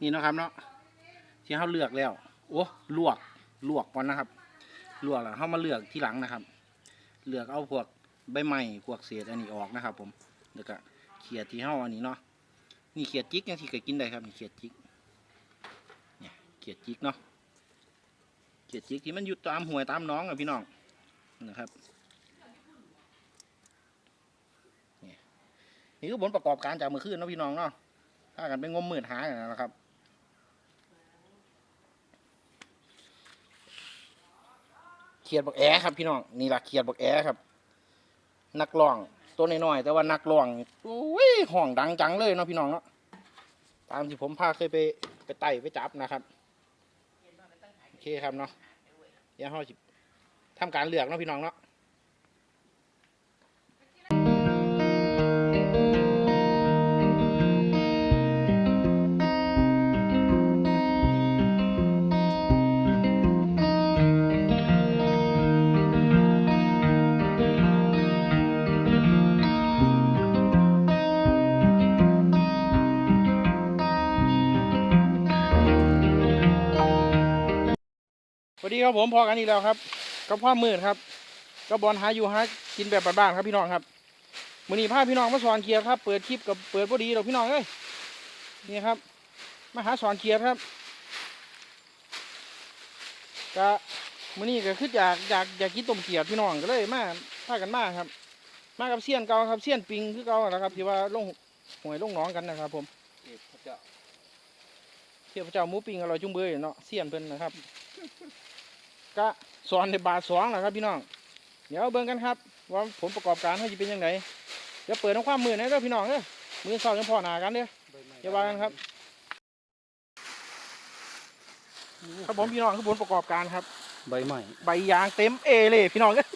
นี่นะครับเนาะที่เขาเลือกแล้ว โอ้ลวกลวกก่อนนะครับ ลวกแล้วเขามาเลือกที่หลังนะครับ เลือกเอาพวกใบไม้พวกเศษอันนี้ออกนะครับ ผมแล้วก็เขียดที่เขาอันนี้เนาะนี่เขียดจิกยังที่เคยกินได้ครับนี่เขียดจิกเนี่ยเขียดจิกเนาะเขียดจิกที่มันอยู่ตามห้วยตามน้องอะพี่น้องนะครับนี่คือผลประกอบการจากเมื่อคืนนะพี่น้องเนาะถ้ากันไปงมมืดหาอย่างนะครับ เขียดบักแอครับพี่น้องนี่แหละเขียดบักแอครับ นักร้องตัวน้อยๆแต่ว่านักร้องอุ้ยห้องดังจังเลยเนาะพี่น้องเนาะตามที่ผมพาเคยไปไปไต่ไปจับนะครับโอเคครับเนาะเดี๋ยวเราสิทำการเลือกเนาะพี่น้องเนาะ ดีครับผมพอกันอีกแล้วครับกับพ่อมืดครับกับบอลหาอยู่หากินแบบบ้านๆครับพี่น้องครับมือนี้พาพี่น้องมาสอนเกียร์ครับ เปิดคลิปกับเปิดพอดีเราพี่น้องเอ้ยนี่ครับ มาหาสอนเกียร์ครับก็มือนี้ก็คืออยากอยากอยากกินต้มเกียร์พี่น้องก็เลยมาพากันมาครับ มากับเซียนเก่าครับเซียนปิงคือเก่าแล้วครับที่ว่าลงหวยลงหน้องกันนะครับ ผมเอกพระเจ้าเทียบเจ้าหมูปิงอร่อยจุ้งเบยเนาะเซียนเพิ่นนะครับ ก็สอนในบาทสองนะครับพี่น้อง เดี๋ยวเบิ่งกันครับว่าผลประกอบการเขาจะเป็นยังไงเดี๋ยวเปิดน้ำความมือนะเด้อพี่น้องเด้อมือเศร้ายังพอหนากันเด้อใบไม้อย่าว่ากันครับ ครับผมพี่น้องคือผลประกอบการครับ ใบไม้ใบยางเต็มเอเลยพี่น้องเอ้ย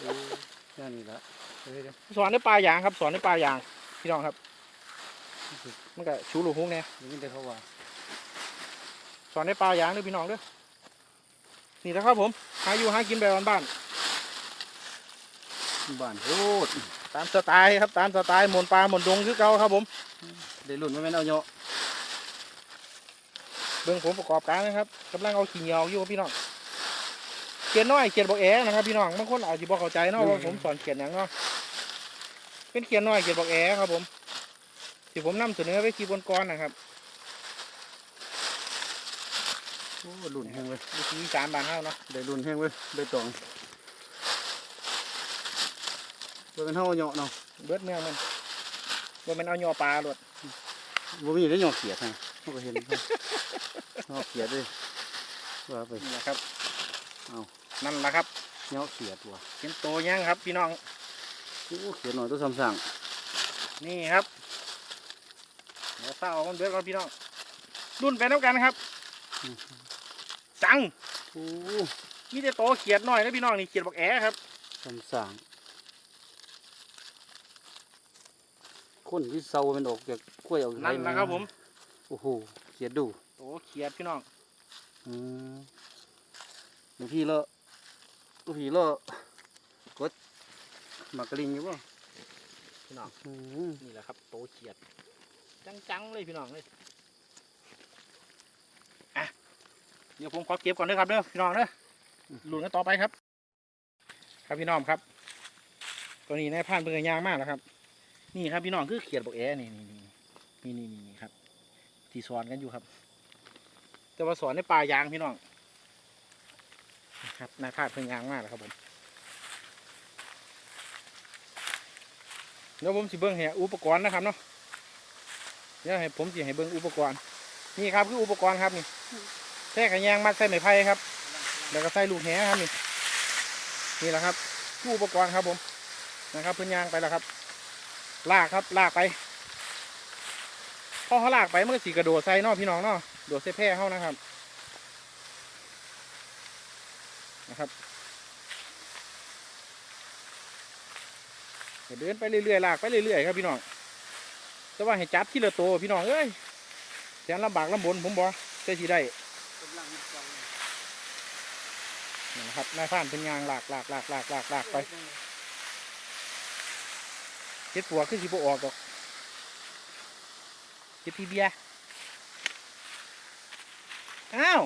เออนั่นนี่ละเดี๋ยวเดี๋ยวสอนในปลายางครับ สอนในปลายาง พี่น้องครับมันก็ชูลูกฮุกเนี่ยเดี๋ยวนี้ได้เขาว่าสอนในปลายางเด้อพี่น้องเด้อ นี่นะครับผม หาอยู่หากินแบบบ้านๆบ้านโคตรตามสไตล์ครับตามสไตล์หมนปลาหมนดงคือเก่าครับผมได้รุ่นไม่แม่นเอาเนาะเบื้องผมประกอบการนะครับกำลังเอาขี้เหนียวอยู่ครับพี่น้องเขียนน้อยเขียนบอกแอนะครับพี่น้องบางคนอาจจะบอกเข้าใจเนาะว่าผมสอนเขียนอย่างเนาะเป็นเขียนน้อยเขียนบอกแอครับผมที่ผมนำเสนอไปคีบนกรนะครับ โอ้รุ่นแห้งเว้ยวิธีสามบานเท่าเนาะได้รุ่นแห้งเว้ยได้ตองเบิ่งเฮาเนาะเนาะเบิดเมืองมันว่ามันเอาหยอปลาหลดบ่มีได้หยอกเขียดฮะเฮาก็เห็นเนาะหยอกเขียดเด้ว่าไปนี่นะครับเอานั่นแหละครับหยอกเขียดว่ะเป็นโตยังครับ พี่น้องโอ้เขียดหน่อยตัวซ้ำสั่งนี่ครับเดี๋ยวเศร้ามันเบิดก่อนพี่น้องรุ่นไปน้ำกันครับ จังโอ้มีแต่โตเขียดหน่อยนะพี่น้องนี่เขียดบอกแอครับซ้ำสั่งคนที่เซามันออกจากกล้วยออกจากนั่นไแหละครับผมโอ้โหเขียดดูโตเขียดพี่น้องอืมบางทีเราบางทีเรากดหมากกะลิงอยู่ป่ะพี่น้องอืมนี่แหละครับโตเขียด จังๆเลยพี่น้องเลยอะ เดี๋ยวผมขอเก็บก่อนเด้อครับเด้อพี่น้องเด้อลุ้นกันต่อไปครับ ครับพี่น้องครับ ตัวนี้นายพานเพิ่งจะย่างมากแล้วครับ นี่ครับพี่น้องคือเขียดบอกแอนี่นี่นี่นี่นี่นี่ครับที่สอนกันอยู่ครับ แต่ว่าสอนในป่ายางพี่น้องครับนายพานเพิ่งยางมากแล้วครับผมเดี๋ยวผมสิเบิ้งให้อุปกรณ์นะครับเนาะเดี๋ยวให้ผมสิให้เบิ้งอุปกรณ์ นี่ครับคืออุปกรณ์ครับนี่ แท่ขยางมัดใส่ไม้ไผ่ครับ แล้วก็ใส่ลูกแหครับนี่ นี่แหละครับคืออุปกรณ์ครับผมนะครับพื่อนยางไปแล้วครับ ลากครับลากไปพอเขาลากไปมันก็สีกระโดดใส่นอพี่น้องนาะโดดใส่แพร่เขานะครับนะครับเดินไปเรื่อยๆลากไปเรื่อยๆครับพี่น้องแต่ว่าให้จับที่ละตัวพี่น้องเอ้ยแสนลำบากลำบนผมบอกใช่สีได้ นะครับนายฟ้านเป็นยางลากลากลากลากลากลากไปเจ็ดปัวขึ้นสิบออกดอกเจ็ดพี่เบียอ้าว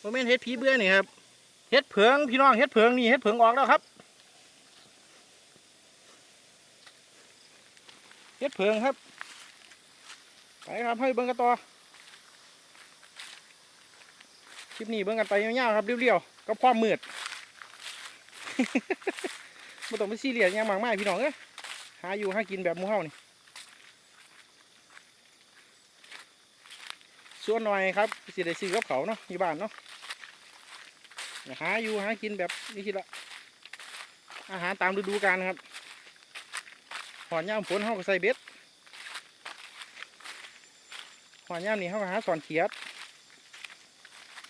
โมเมนเฮ็ดผีเบื่อนี่ครับเฮ็ดเผืองพี่น้องเฮ็ดเผืองนี่เฮ็ดเผืองออกแล้วครับเฮ็ดเผืองครับไปครับให้เบิ่งกันต่อ คลิปนี้เบิ่งกันไปยาวๆครับเรียวๆก็พร้อมมืดไม่ต้องไปซีเรียสยังมากมายพี่น้องเอ้ยหาอยู่หากินแบบมูเฮานี่ส่วนหน่อยครับสิได้ซื้อกับเขาเนาะอยู่บ้านเนาะหาอยู่หากินแบบนี้ทีละอาหารตามฤดูกาลครับหอนย่ามฝนเฮาก็ใส่เบ็ดหอนย่ามนี่เฮาก็หาสอนเขียด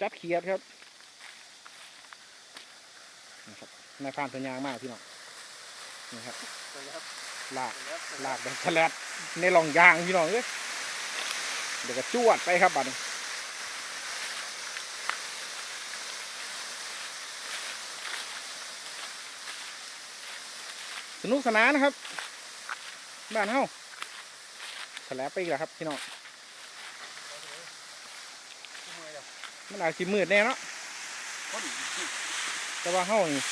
จับเขียดครับนะครับนายพรานสัญญางมากพี่น้องนี่ครับไปแล้วครับลากไปแล้วลากแบบแฉลดในหลองยางพี่น้องเอ้ยเดี๋ยวก็จวดไปครับบัดนี้สนุกสนานนะครับ บ้านเฮาแฉลบไปอีกแล้วครับพี่น้อง มันอาจสิมืดแน่เนาะคนอีกแต่ว่าเฮานี่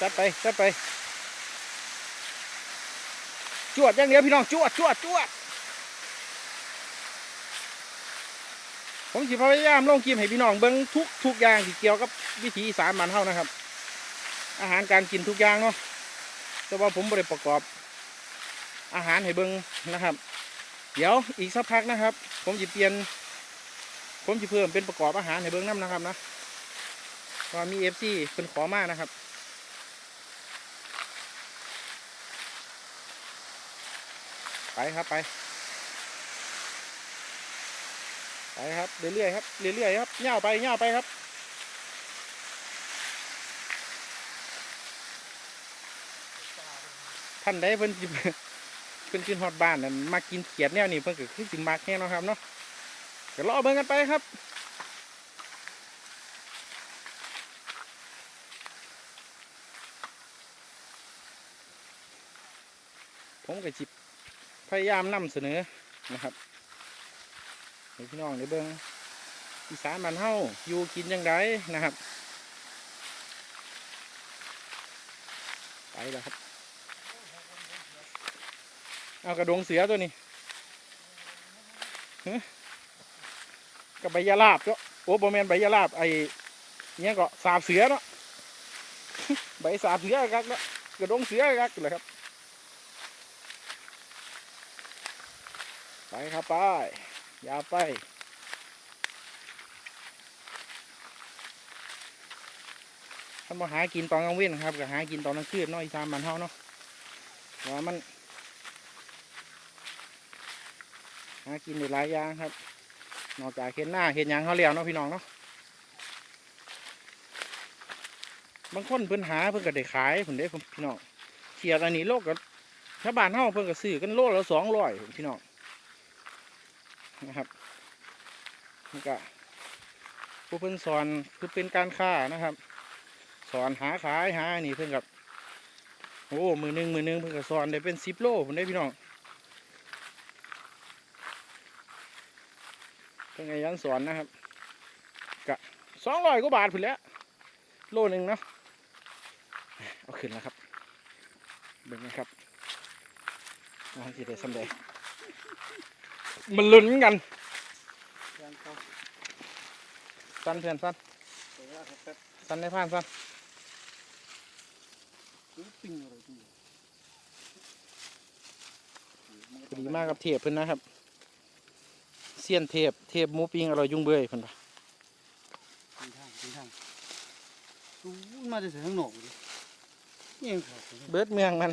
จัดไปจัดไป จวดอย่างเดียวพี่น้องจวดจวดจวดผมสิพยายามลงกิมให้พี่น้องเบิ้งทุกทุกอย่างที่เกี่ยวกับวิถีอีสานบ้านเฮานะครับ อาหารการกินทุกอย่างเนาะแต่ว่าผมบริประกอบ อาหารให้เบิ้งนะครับ เดี๋ยวอีกสักพักนะครับ ผมจะเปลี่ยน ผมจะเพิ่มเป็นประกอบอาหารให้เบิ้องน้ำนะครับนะเพราะว่ามีเอฟซีเป็นขอมากนะครับไปครับไปไปครับเรื่อยๆครับเรื่อยๆครับเง่าไปเง่าไปครับท่านใดเพิ่นสิเพิ่นขึ้นฮอดบ้านนั่นมากินเขียดแนวนี้เพิ่นก็คือสิมักแน่นะครับเนาะ ก็รอเบิ่งกันไปครับผมก็จิบพยายามนำเสนอนะครับให้พี่น้องได้เบิ่งอีสานบ้านเฮาอยู่กินยังไงนะครับ ไปแล้วครับ เอากระดงเสือตัวนี้ฮะ กับใบยาลาบก็โอ้บแมนใบยาลาบไอ้เนี้ยก็สาบเสือเนาะใบสาบเสือกักเนาะกระดงเสือกักเลยครับไปครับไปอยาวไปถ้ามาหากินตอนกลางเว้นครับก็หากินตอนกลางคืนเนาะอีสานบ้านเฮาเนาะว่ามันหากินได้หลายอย่างครับ นอกจากเห็นหน้าเห็นยังเขาเลี้ยงเนาะพี่น้องเนาะบางคนเพิ่นหาเพิ่นก็ได้ขายผมได้พี่น้องเขียดอันนี้โลกก็ชาวบ้านเฮาเพิ่นก็ซื้อกันโลละสองร้อยพี่น้องนะครับนี่ก็ผู้เพิ่นสอนคือเป็นการค้านะครับ สอนหาขายหาอันนี้เพิ่นกับโอ้มือหนึ่งมือหนึ่งเพิ่นก็สอนได้เป็นสิบโลผมได้พี่น้อง เป็นไงยันสอนนะครับกะสองร้อยกว่าบาทพุ่นแล้ว โลหนึ่งเนาะเอาขึ้นแล้วครับเบิ่งนะครับมาสิได้สำเร็จมันลุ้นกันสั้นเพื่อนสั้นสั้นในผ่านสั้นดีมากกับเทปเพิ่นนะครับ เสี้ยนเทปเทปหมูปิ้งอร่อยยุ่งเบื่อเพิ่นปะปิ้งทางปิ้งทางอู้มาจะเสียข้างนอกดินี่ยังขาดอยู่เบิดเมืองมัน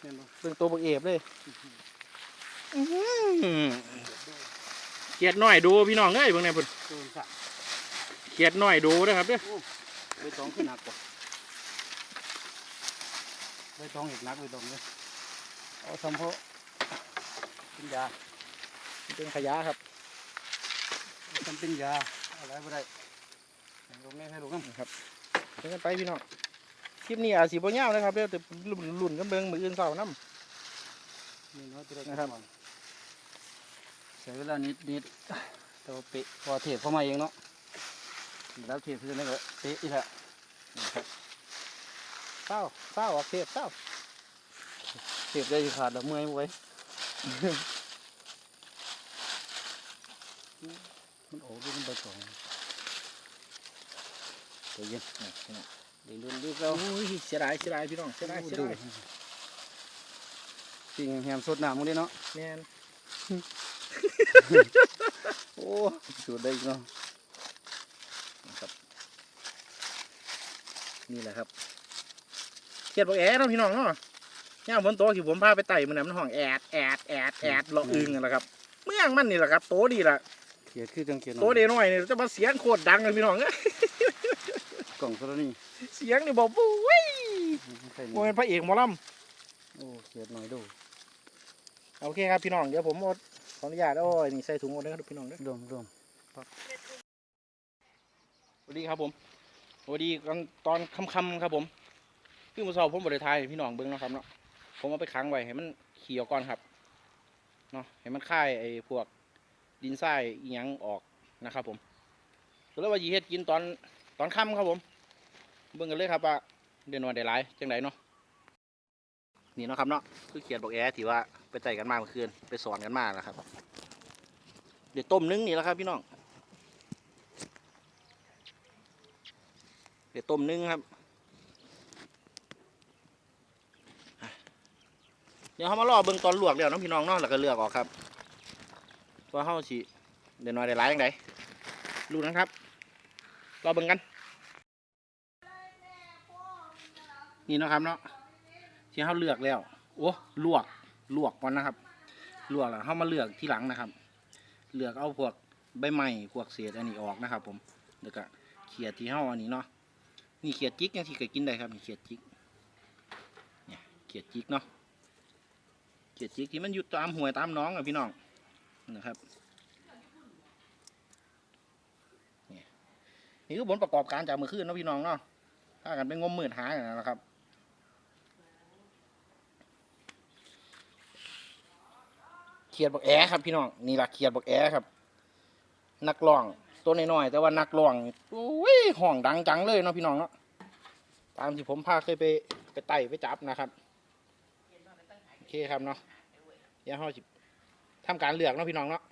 เห็นบ่เบิ่งตัวบักเอฟเลยอื้อหือเกียดน้อยดูพี่น้องเอ้ยเบิ่งแหน่เพิ่นตัวสั่งเกียดน้อยดูนะครับเด้อใบตองขึ้นหนักกว่าใบตองอีกหนักใบตองเลยเอาทำเพราะเป็นยา เป็นขยะครับ เอาทำเป็นยาอะไรไม่ได้ให้ลูกแม่ให้ลูกน้ำนะครับเดินกันไปพี่น้องคลิปนี้อาจสีบ่ยาวนะครับเดี๋ยวแต่ลุ่นลุ่นกันเบิ่งมืออื่นเสาร์น้นี่เนาะตัวเล็กนะครับใช้เวลานิดนิดำแต่ว่าเป๊ะพอเทปเข้ามาเองเนาะแล้วเทปคือนั่นก็เป๊ะอีกแล้วเศร้าเศร้าออกเทปเศร้าเทปได้สิขาดแล้วเมื่อยบ่ไหว้มัน ออกด้วยมันใบตองใจเย็นนี่พี่น้องเดี๋ยวเรื่องรีบแล้วโอ้ยเสียดายเสียดายพี่น้องเสียดายเสียดายจริงแฮมสดน้ำมึงดิเนาะแมนโอ้สูดได้อีกเนาะนะครับ นี่แหละครับเขียดบอกแอดเนาะพี่น้องเนาะย่ามฝนตกที่ผมพาไปไต่มันน่ะมันห้องแอดแอดแอดแอดเลาะอึงนั่นแหละครับ เมืองมันนี่แหละครับ โตดีละ เขียดคือจังเขียดโตเดน้อยนี่จะมาเสียงโคตรดังเลยพี่น้องเอ้ยกล่องโซลานี่เสียงนี่บอกปุ้ยใส่โมเป็นพระเอกหมอลโอ้เขียดหน่อยดูำโอเคครับพี่น้องเดี๋ยวผมเอาขออนุญาตโอ้ยนี่ใส่ถุงหมดเลยครับพี่น้องเด้อรวมรวมสวัสดีครับผมสวัสดีตอนตอนค่ำๆครับผมคือมื่อเช้าผมบริทายให้พี่น้องเบิ้งเนาะครับเนาะผมเอาไปค้างไว้ให้มันเขียวก่อนครับเนาะให้มันคายไอ้พวก ดินทรายอีหยังออกนะครับผมก็เลยว่ายีเฮ็ดกินตอนตอนค่ำครับผม เบิ่งกันเลยครับว่าเดือนวันได้หลายจังไดเนาะนี่เนาะครับเนาะคือเขียนบอกแอที่ว่าไปไต่กันมาเมื่อคืนไปสอนกันมาแล้วครับ เดี๋ยวต้มนึ่งนี่แล้วครับพี่น้องเดี๋ยวต้มนึ่งครับ เดี๋ยวเขามารอเบิ่งตอนลวกแล้วเนาะพี่น้องเนาะแล้วก็เลือกออกครับ ว่าเขาสิเดี๋ยวหน่อยได้หลายยังไงรู้นะครับรอเบิ่งกัน นี่นะครับเนาะที่เขาเลือกแล้ว โอ้ลวกลวกก่อนนะครับ ลวกแล้วเขามาเลือกที่หลังนะครับ เลือกเอาพวกใบไม้พวกเศษอันนี้ออกนะครับ ผมแล้วก็เขียดที่เขาอันนี้เนาะนี่เขียดจิกยังที่เคยกินได้ครับนี่เขียดจิกเนี่ยเขียดจิกเนาะเขียดจิกที่มันอยู่ตามห้วยตามน้องอะพี่น้อง นะครับนี่นี่คือผลประกอบการจากมือคืนนะพี่น้องเนาะถ้ากันไปงมหมื่นหายนั้นนะครับเขียดบอกแอครับพี่น้องนี่แหละเขียดบอกแอครับ นักร้องตัวน้อยๆแต่ว่านักร้องนี่โอ้ยห้องดังจังเลยเนาะพี่น้องเนาะตามที่ผมพาเคยไปไปไต่ไปจับนะครับโอเคครับเนาะยวเราสิ ทำการเลือกเนาะพี่น้องเนาะ